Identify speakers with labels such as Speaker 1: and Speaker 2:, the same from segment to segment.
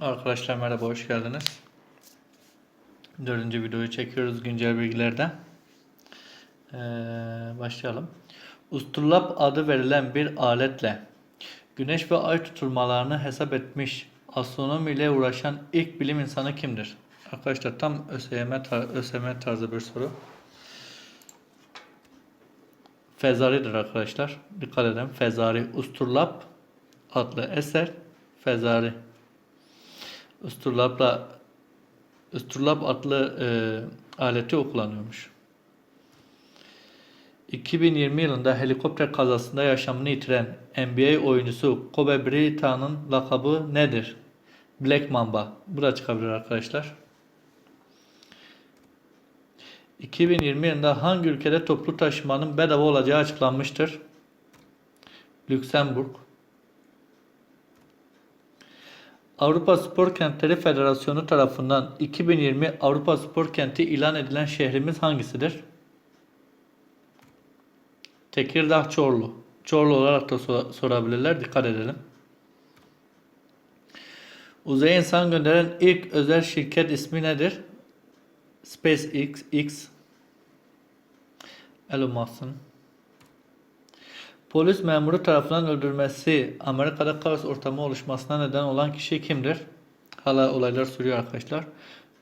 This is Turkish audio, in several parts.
Speaker 1: Arkadaşlar merhaba, hoş geldiniz. Dördüncü videoyu çekiyoruz güncel bilgilerden. Ee, başlayalım. Usturlap adı verilen bir aletle güneş ve ay tutulmalarını hesap etmiş, astronomiyle uğraşan ilk bilim insanı kimdir? Arkadaşlar tam ÖSYM, tar- ÖSYM tarzı bir soru. Fezari'dir arkadaşlar. Dikkat edin. Fezari. Usturlap adlı eser Fezari. Usturlap'la Usturlap adlı e, aleti kullanıyormuş. 2020 yılında helikopter kazasında yaşamını yitiren NBA oyuncusu Kobe Bryant'ın lakabı nedir? Black Mamba. Bu da çıkabilir arkadaşlar. 2020 yılında hangi ülkede toplu taşımanın bedava olacağı açıklanmıştır? Lüksemburg. Avrupa Spor Kentleri Federasyonu tarafından 2020 Avrupa Spor Kenti ilan edilen şehrimiz hangisidir? Tekirdağ Çorlu. Çorlu olarak da sor- sorabilirler. Dikkat edelim. Uzaya insan gönderen ilk özel şirket ismi nedir? SpaceX. Elon Musk'ın. Polis memuru tarafından öldürülmesi Amerika'da kaos ortamı oluşmasına neden olan kişi kimdir? Hala olaylar sürüyor arkadaşlar.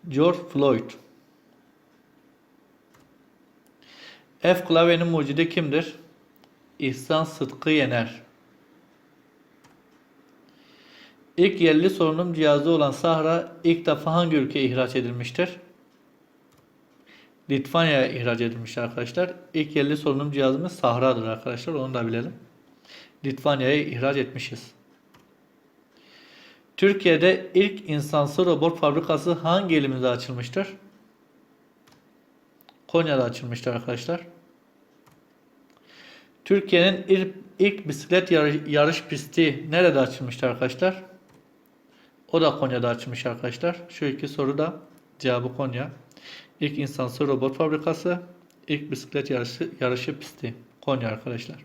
Speaker 1: George Floyd. F klavyenin mucidi kimdir? İhsan Sıtkı Yener. İlk yerli solunum cihazı olan Sahra ilk defa hangi ülkeye ihraç edilmiştir? Litvanya'ya ihraç edilmiş arkadaşlar. İlk yerli solunum cihazımız Sahra'dır arkadaşlar. Onu da bilelim. Litvanya'ya ihraç etmişiz. Türkiye'de ilk insansız robot fabrikası hangi ilimizde açılmıştır? Konya'da açılmıştır arkadaşlar. Türkiye'nin ilk, ilk bisiklet yarış, yarış pisti nerede açılmıştır arkadaşlar? O da Konya'da açılmış arkadaşlar. Şu iki soru da cevabı Konya. İlk insansız robot fabrikası, ilk bisiklet yarışı, yarışı pisti. Konya arkadaşlar.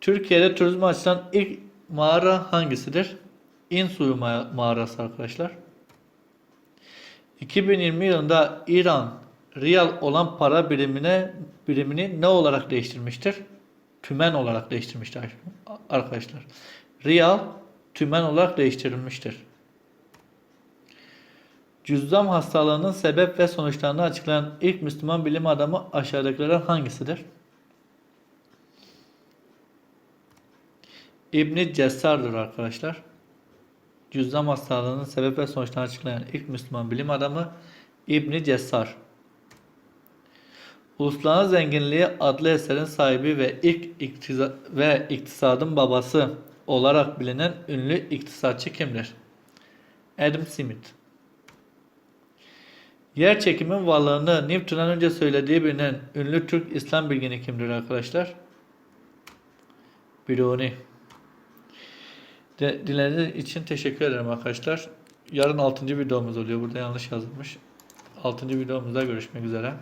Speaker 1: Türkiye'de turizme açılan ilk mağara hangisidir? İnsuyu ma- mağarası arkadaşlar. 2020 yılında İran riyal olan para birimine birimini ne olarak değiştirmiştir? Tümen olarak değiştirmiştir arkadaşlar. Riyal tümen olarak değiştirilmiştir. Cüzzam hastalığının sebep ve sonuçlarını açıklayan ilk Müslüman bilim adamı aşağıdakilerden hangisidir? İbn Cessar'dır arkadaşlar. Cüzzam hastalığının sebep ve sonuçlarını açıklayan ilk Müslüman bilim adamı İbn Cessar. Uluslararası Zenginliği adlı eserin sahibi ve ilk iktiza- ve iktisadın babası olarak bilinen ünlü iktisatçı kimdir? Adam Smith. Yer çekimin varlığını Newton'dan önce söylediği bilinen ünlü Türk İslam bilgini kimdir arkadaşlar? Biruni. De, dinlediğiniz için teşekkür ederim arkadaşlar. Yarın 6. videomuz oluyor. Burada yanlış yazılmış. 6. videomuzda görüşmek üzere.